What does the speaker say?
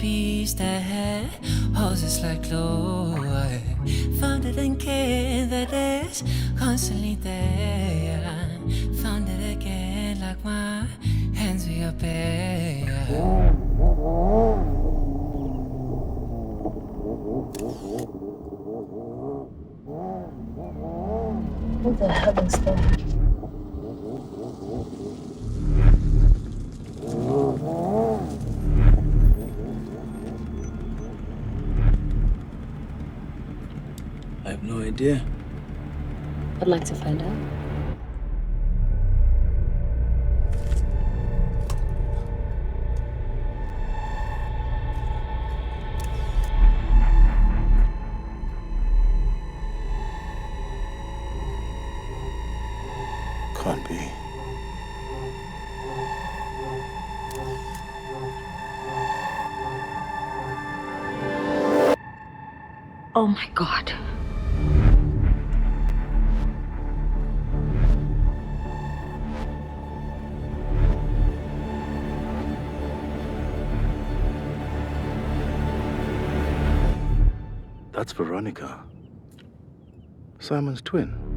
trees that had hoses like. I found it in kid that is constantly there. Found it again like my hands were your bare. Who the hell is that? I have no idea. I'd like to find out. Can't be. Oh my god. That's Veronica. Simon's twin.